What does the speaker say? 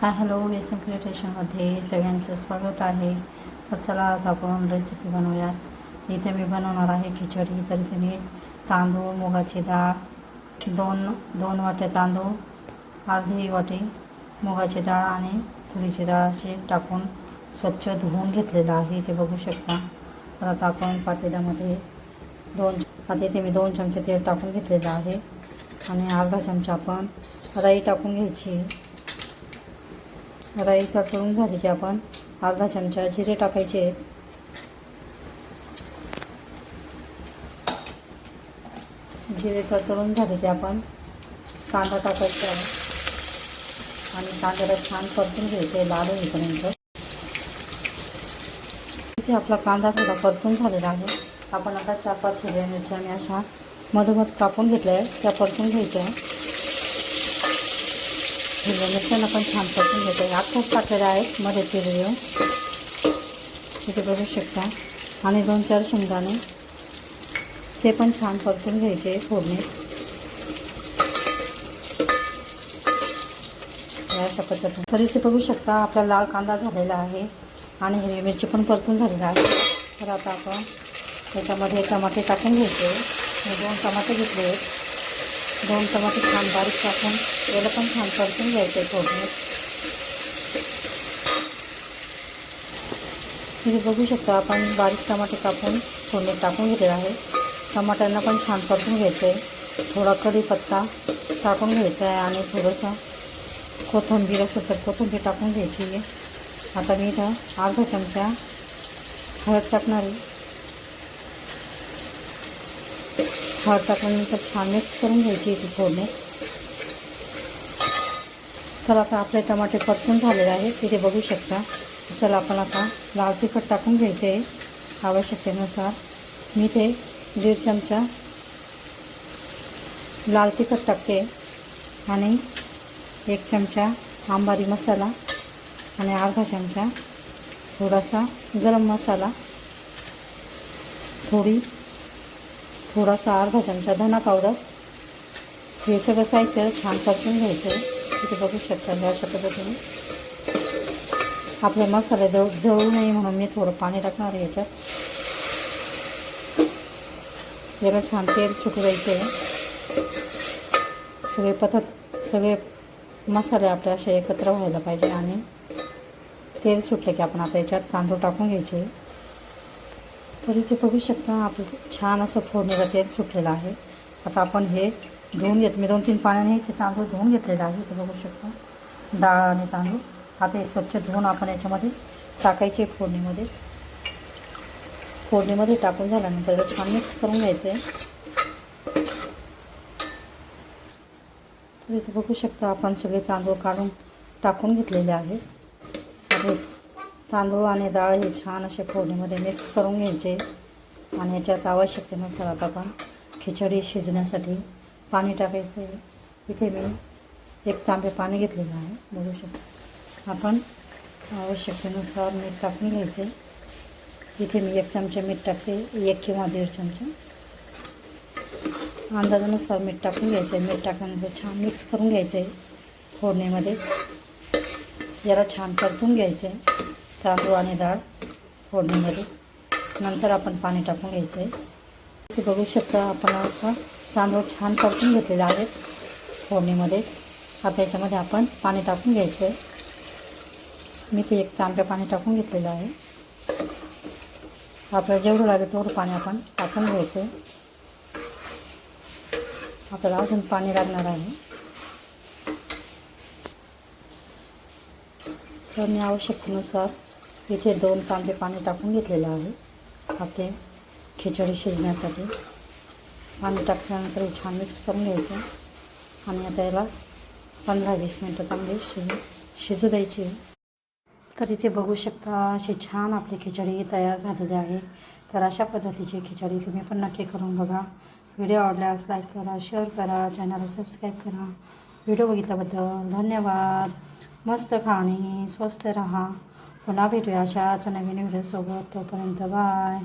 Hi hello व्यसन क्रिएटेशनमध्ये सगळ्यांचं स्वागत आहे. तर चला आज आपण रेसिपी बनवूयात. इथे मी बनवणार आहे खिचडी. तर इथे मी तांदूळ मुगाची डाळ दोन दोन वाटे तांदूळ अर्धी वाटी मुगाची डाळ आणि तुरीची डाळ अशी टाकून स्वच्छ धुवून घेतलेलं आहे. इथे बघू शकता. तर आता आपण पातेल्यामध्ये दोन आता इथे मी दोन चमचे तेल टाकून घेतलेलं आहे. आणि अर्धा चमचा आपण राई टाकून घ्यायची राई तळून झाली की आपण अर्धा चमचा जिरे टाकायचे आहेत. जिरे तळतळून झाले की आपण कांदा टाकायचा आहे. आणि कांद्याला छान परतून घ्यायचे लाल होईपर्यंत. इथे आपला कांदा थोडा परतून झालेला आहे. आपण आता चार पाच हिरव्या मिरच्या मी अशा मधोमध कापून घेतल्या आहे त्या परतून घ्यायच्या हिरव्या मिरच्यांना पण छान परतून घ्यायचं आहे आत्ताच टाकलेल्या आहेत मध्ये चिरले तिथे बघू शकता. आणि दोन चार शेंगदाणे. ते पण छान परतून घ्यायचे फोडणे. अशा पद्धतीने. तर इथे बघू शकता आपला लाल कांदा झालेला आहे आणि हिरवी मिरची पण परतून झालेली आहे. तर आता आपण त्याच्यामध्ये टमाटे टाकून घ्यायचे. मी दोन टमाटे घेतले दोन टमाटे छान बारीक टाकून याला पण छान परतून घ्यायचं आहे थोडं. तुम्ही बघू शकता आपण बारीक टमाटे कापून फोडणीत टाकून घेतले आहे. टमाट्यांना पण छान परतून घ्यायचं आहे. थोडा कढीपत्ता टाकून घ्यायचा आहे आणि थोडंसं कोथिंबीर असेल तर कोथिंबीर टाकून घ्यायची आहे. आता मी इथं अर्धा चमचा हळद टाकणार आहे. हळद टाकल्यानंतर छान मिक्स करून घ्यायची ती फोडणी. तर आता आपले टमाटे परतून झालेले आहेत तिथे बघू शकता. चला आपण आता लाल तिखट टाकून घ्यायचे आहे आवश्यकतेनुसार. मी ते दीड चमचा लाल तिखट टाकते आणि एक चमचा आंबारी मसाला आणि अर्धा चमचा थोडासा गरम मसाला. थोडी थोडासा अर्धा चमचा धना पावडर हे सगळं साहित्य छान परतून घ्यायचं. आहे तिथे बघू शकता अशा पद्धतीने. आपले मसाले जळ जळू नये म्हणून मी थोडं पाणी टाकणार आहे याच्यात. याला छान तेल सुटू द्यायचे आहे सगळे पथक सगळे मसाले आपले असे एकत्र व्हायला पाहिजे आणि तेल सुटले की आपण आता याच्यात तांदूळ टाकून घ्यायचे. तर इथे बघू शकता आपलं छान असं फोडणीला तेल सुटलेलं आहे. आता आपण हे धुवून घेत मी दोन तीन पाण्याने ते तांदूळ धुवून घेतलेलं आहे इथे बघू शकता. डाळ आणि तांदूळ. आता हे स्वच्छ धुवून आपण याच्यामध्ये टाकायचे फोडणीमध्ये फोडणीमध्ये टाकून झाल्यानंतर छान मिक्स करून घ्यायचं. आहे तर इथे बघू शकता आपण सगळे तांदूळ काढून टाकून घेतलेले आहेत. तांदूळ आणि डाळ हे छान असे फोडणीमध्ये मिक्स करून घ्यायचे. आणि याच्यात आवश्यकतेनुसार आता आपण खिचडी शिजण्यासाठी पाणी टाकायचं. आहे इथे मी एक तांबे पाणी घेतलेलं आहे. बघू शकतो. आपण आवश्यकतेनुसार मीठ टाकून घ्यायचे. इथे मी एक चमचे मीठ टाकते. एक किंवा दीड चमचा. अंदाजानुसार मीठ टाकून घ्यायचं. आहे मीठ टाकल्यानंतर छान मिक्स करून घ्यायचं. आहे फोडणीमध्ये. याला छान परतून घ्यायचं. आहे तांदूळ आणि डाळ फोडणीमध्ये. नंतर आपण पाणी टाकून घ्यायचं आहे. ते बघू शकता आपण आता तांदूळ छान परतून घेतलेले आहेत फोडणीमध्ये. आता याच्यामध्ये आपण पाणी टाकून घ्यायचं आहे. मी ते एक तांब्या पाणी टाकून घेतलेलं आहे. आपल्याला जेवढं लागेल तेवढं पाणी आपण टाकून घ्यायचं आहे. आपल्याला अजून पाणी लागणार आहे. तर मी आवश्यकतेनुसार इथे दोन तांबे पाणी टाकून घेतलेलं आहे. आपले खिचडी शिजण्यासाठी. पाणी टाकल्यानंतर हे छान मिक्स करून घ्यायचं. आणि आता याला पंधरा वीस मिनटं चांगली शिजू शिजू द्यायची. तर इथे बघू शकता अशी छान आपली खिचडी तयार झालेली आहे. तर अशा पद्धतीची खिचडी तुम्ही पण नक्की करून बघा. व्हिडिओ आवडल्यास लाईक करा शेअर करा चॅनलला सबस्क्राईब करा. व्हिडिओ बघितल्याबद्दल धन्यवाद. मस्त खाणे स्वस्त रहा. पुन्हा भेटूया अशाच नवीन व्हिडिओसोबत तोपर्यंत बाय